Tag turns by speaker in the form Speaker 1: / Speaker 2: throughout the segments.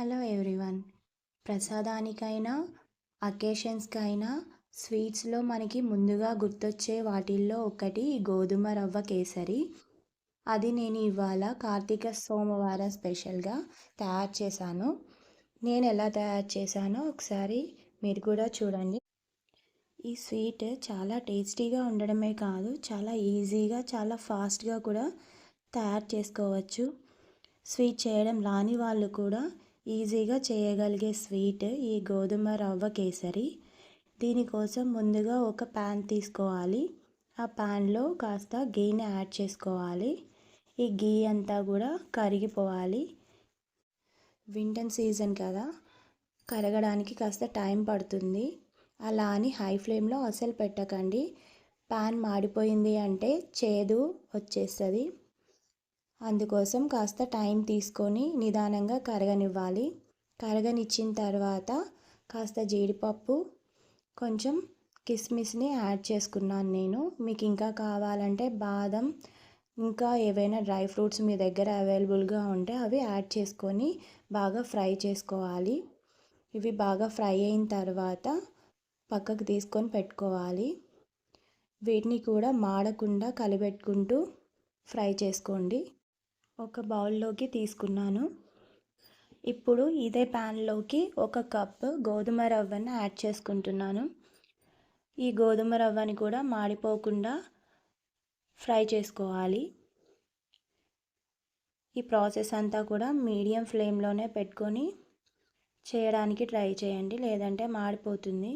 Speaker 1: Hello everyone. ప్రసాదానికైనా అకేషన్స్కైనా స్వీట్స్లో మనకి ముందుగా గుర్తొచ్చే వాటిల్లో ఒకటి గోధుమ రవ్వ కేసరి. అది నేను ఇవాళ కార్తీక సోమవారం స్పెషల్గా తయారు చేశాను. నేను ఎలా తయారు చేశానో ఒకసారి మీరు కూడా చూడండి. ఈ స్వీట్ చాలా టేస్టీగా ఉండడమే కాదు చాలా ఈజీగా చాలా ఫాస్ట్గా కూడా తయారు చేసుకోవచ్చు. స్వీట్ చేయడం రాని వాళ్ళు కూడా ఈజీగా చేయగలిగే స్వీట్ ఈ గోధుమ రవ్వ కేసరి. దీనికోసం ముందుగా ఒక ప్యాన్ తీసుకోవాలి. ఆ ప్యాన్లో కాస్త గీని యాడ్ చేసుకోవాలి. ఈ గీ అంతా కూడా కరిగిపోవాలి. వింటర్ సీజన్ కదా. కరగడానికి కాస్త టైం పడుతుంది. అలా అని హై ఫ్లేమ్లో అసలు పెట్టకండి. ప్యాన్ మాడిపోయింది అంటే చేదు వచ్చేస్తుంది. అందుకోసం కాస్త టైం తీసుకొని నిదానంగా కరగనివ్వాలి. కరగనిచ్చిన తర్వాత కాస్త జీడిపప్పు కొంచెం కిస్మిస్ని యాడ్ చేసుకున్నాను నేను. మీకు ఇంకా కావాలంటే బాదం ఇంకా ఏవైనా డ్రై ఫ్రూట్స్ మీ దగ్గర అవైలబుల్గా ఉంటే అవి యాడ్ చేసుకొని బాగా ఫ్రై చేసుకోవాలి. ఇవి బాగా ఫ్రై అయిన తర్వాత పక్కకు తీసుకొని పెట్టుకోవాలి. వీటిని కూడా మాడకుండా కలిపెట్టుకుంటూ ఫ్రై చేసుకోండి. ఒక బౌల్లోకి తీసుకున్నాను. ఇప్పుడు ఇదే ప్యాన్లోకి ఒక కప్ గోధుమ రవ్వని యాడ్ చేసుకుంటున్నాను. ఈ గోధుమ రవ్వని కూడా మాడిపోకుండా ఫ్రై చేసుకోవాలి. ఈ ప్రాసెస్ అంతా కూడా మీడియం ఫ్లేమ్లోనే పెట్టుకొని చేయడానికి ట్రై చేయండి లేదంటే మాడిపోతుంది.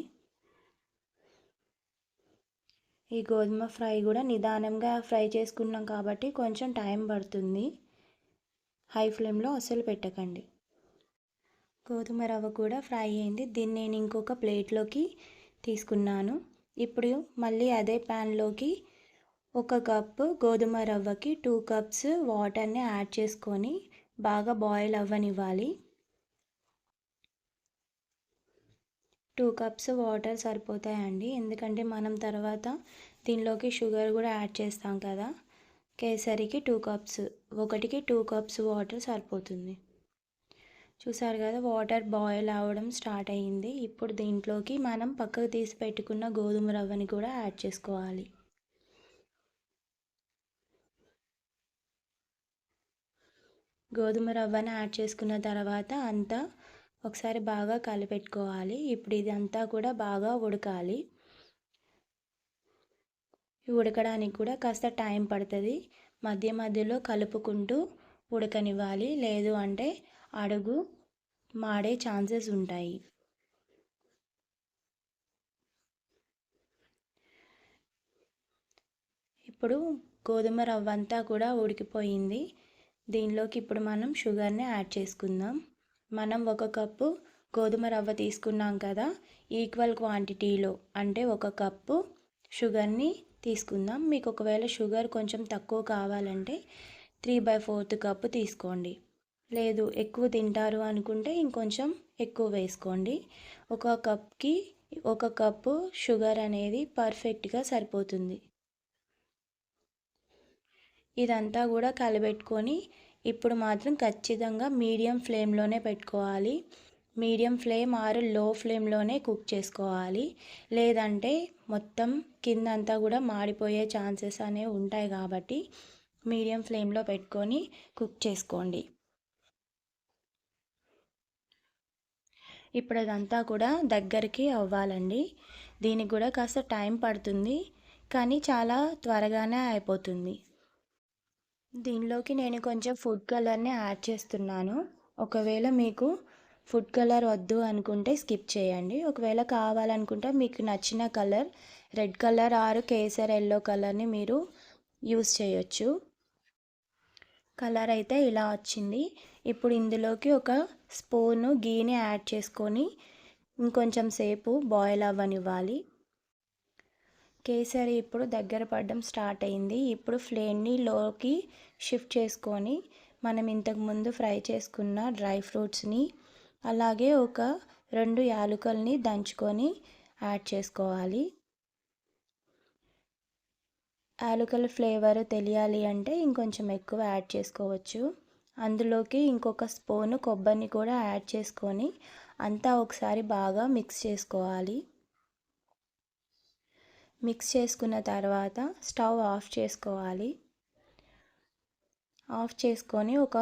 Speaker 1: ఈ గోధుమ ఫ్రై కూడా నిదానంగా ఫ్రై చేసుకున్నాం కాబట్టి కొంచెం టైం పడుతుంది. హై ఫ్లేమ్లో అస్సలు పెట్టకండి. గోధుమ రవ్వ కూడా ఫ్రై అయింది. దీన్ని నేను ఇంకొక ప్లేట్లోకి తీసుకున్నాను. ఇప్పుడు మళ్ళీ అదే ప్యాన్లోకి ఒక కప్పు గోధుమ రవ్వకి టూ కప్స్ వాటర్ని యాడ్ చేసుకొని బాగా బాయిల్ అవ్వనివ్వాలి. టూ కప్స్ వాటర్ సరిపోతాయండి. ఎందుకంటే మనం తర్వాత దీనిలోకి షుగర్ కూడా యాడ్ చేస్తాం కదా. కేసరికి టూ కప్స్ ఒకటికి టూ కప్స్ వాటర్ సరిపోతుంది. చూసారు కదా వాటర్ బాయిల్ అవ్వడం స్టార్ట్ అయ్యింది. ఇప్పుడు దీంట్లోకి మనం పక్కకు తీసి పెట్టుకున్న గోధుమ రవ్వని కూడా యాడ్ చేసుకోవాలి. గోధుమ రవ్వని యాడ్ చేసుకున్న తర్వాత అంతా ఒకసారి బాగా కలిపెట్టుకోవాలి. ఇప్పుడు ఇదంతా కూడా బాగా ఉడకాలి. ఉడకడానికి కూడా కాస్త టైం పడుతుంది. మధ్య మధ్యలో కలుపుకుంటూ ఉడకనివ్వాలి. లేదు అంటే అడుగు మాడే ఛాన్సెస్ ఉంటాయి. ఇప్పుడు గోధుమ రవ్వ అంతా కూడా ఉడికిపోయింది. దీనిలోకి ఇప్పుడు మనం షుగర్ని యాడ్ చేసుకుందాం. మనం ఒక కప్పు గోధుమ రవ్వ తీసుకున్నాం కదా ఈక్వల్ క్వాంటిటీలో అంటే ఒక కప్పు షుగర్ని తీసుకుందాం. మీకు ఒకవేళ షుగర్ కొంచెం తక్కువ కావాలంటే త్రీ బై ఫోర్త్ కప్పు తీసుకోండి. లేదు ఎక్కువ తింటారు అనుకుంటే ఇంకొంచెం ఎక్కువ వేసుకోండి. ఒక కప్కి ఒక కప్పు షుగర్ అనేది పర్ఫెక్ట్గా సరిపోతుంది. ఇదంతా కూడా కలబెట్టుకొని ఇప్పుడు మాత్రం ఖచ్చితంగా మీడియం ఫ్లేమ్లోనే పెట్టుకోవాలి. మీడియం ఫ్లేమ్ ఆరు లో ఫ్లేమ్లోనే కుక్ చేసుకోవాలి. లేదంటే మొత్తం కిందంతా కూడా మాడిపోయే ఛాన్సెస్ అనేవి ఉంటాయి కాబట్టి మీడియం ఫ్లేమ్లో పెట్టుకొని కుక్ చేసుకోండి. ఇప్పుడు అదంతా కూడా దగ్గరికి అవ్వాలండి. దీనికి కూడా కాస్త టైం పడుతుంది కానీ చాలా త్వరగానే అయిపోతుంది. దీనిలోకి నేను కొంచెం ఫుడ్ కలర్ని యాడ్ చేస్తున్నాను. ఒకవేళ మీకు ఫుడ్ కలర్ వద్దు అనుకుంటే స్కిప్ చేయండి. ఒకవేళ కావాలనుకుంటే మీకు నచ్చిన కలర్ రెడ్ కలర్ ఆరు కేసర్ ఎల్లో కలర్ని మీరు యూస్ చేయొచ్చు. కలర్ అయితే ఇలా వచ్చింది. ఇప్పుడు ఇందులోకి ఒక స్పూను గీని యాడ్ చేసుకొని ఇంకొంచెం సేపు బాయిల్ అవ్వనివ్వాలి. కేసరి ఇప్పుడు దగ్గర పడడం స్టార్ట్ అయింది. ఇప్పుడు ఫ్లేమ్ని లోకి షిఫ్ట్ చేసుకొని మనం ఇంతకుముందు ఫ్రై చేసుకున్న డ్రై ఫ్రూట్స్ని అలాగే ఒక రెండు యాలకుల్ని దంచుకొని యాడ్ చేసుకోవాలి. యాలకుల ఫ్లేవర్ తెలియాలి అంటే ఇంకొంచెం ఎక్కువ యాడ్ చేసుకోవచ్చు. అందులోకి ఇంకొక స్పూను కొబ్బరిని కూడా యాడ్ చేసుకొని అంతా ఒకసారి బాగా మిక్స్ చేసుకోవాలి. మిక్స్ చేసుకున్న తర్వాత స్టవ్ ఆఫ్ చేసుకోవాలి. ఆఫ్ చేసుకొని ఒక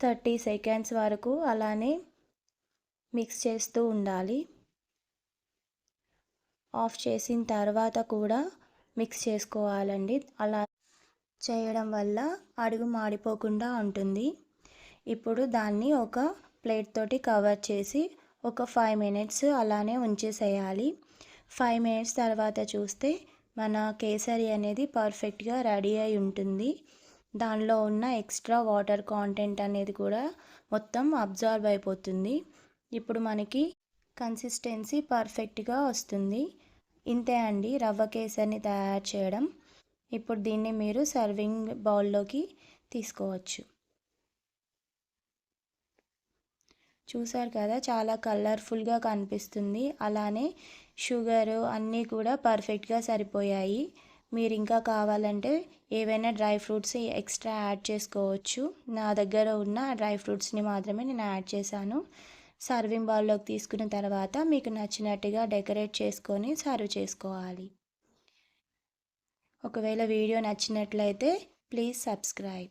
Speaker 1: థర్టీ సెకండ్స్ వరకు అలానే మిక్స్ చేస్తూ ఉండాలి. ఆఫ్ చేసిన తర్వాత కూడా మిక్స్ చేసుకోవాలండి. అలా చేయడం వల్ల అడుగు మాడిపోకుండా ఉంటుంది. ఇప్పుడు దాన్ని ఒక ప్లేట్ తోటి కవర్ చేసి ఒక ఫైవ్ మినిట్స్ అలానే ఉంచేసేయాలి. ఫైవ్ మినిట్స్ తర్వాత చూస్తే మన కేసరి అనేది పర్ఫెక్ట్గా రెడీ అయి ఉంటుంది. దానిలో ఉన్న ఎక్స్ట్రా వాటర్ కాంటెంట్ అనేది కూడా మొత్తం అబ్జర్వ్ అయిపోతుంది. ఇప్పుడు మనకి కన్సిస్టెన్సీ పర్ఫెక్ట్గా వస్తుంది. ఇంతే అండి రవ్వ కేసరిని తయారు చేయడం. ఇప్పుడు దీన్ని మీరు సర్వింగ్ బౌల్లోకి తీసుకోవచ్చు. చూసారు కదా చాలా కలర్ఫుల్గా కనిపిస్తుంది. అలానే షుగరు అన్నీ కూడా పర్ఫెక్ట్గా సరిపోయాయి. మీరు ఇంకా కావాలంటే ఏవైనా డ్రై ఫ్రూట్స్ ఎక్స్ట్రా యాడ్ చేసుకోవచ్చు. నా దగ్గర ఉన్న డ్రై ఫ్రూట్స్ని మాత్రమే నేను యాడ్ చేశాను. సర్వింగ్ బౌల్లోకి తీసుకున్న తర్వాత మీకు నచ్చినట్టుగా డెకరేట్ చేసుకొని సర్వ్ చేసుకోవాలి. ఒకవేళ వీడియో నచ్చినట్లయితే ప్లీజ్ సబ్స్క్రైబ్.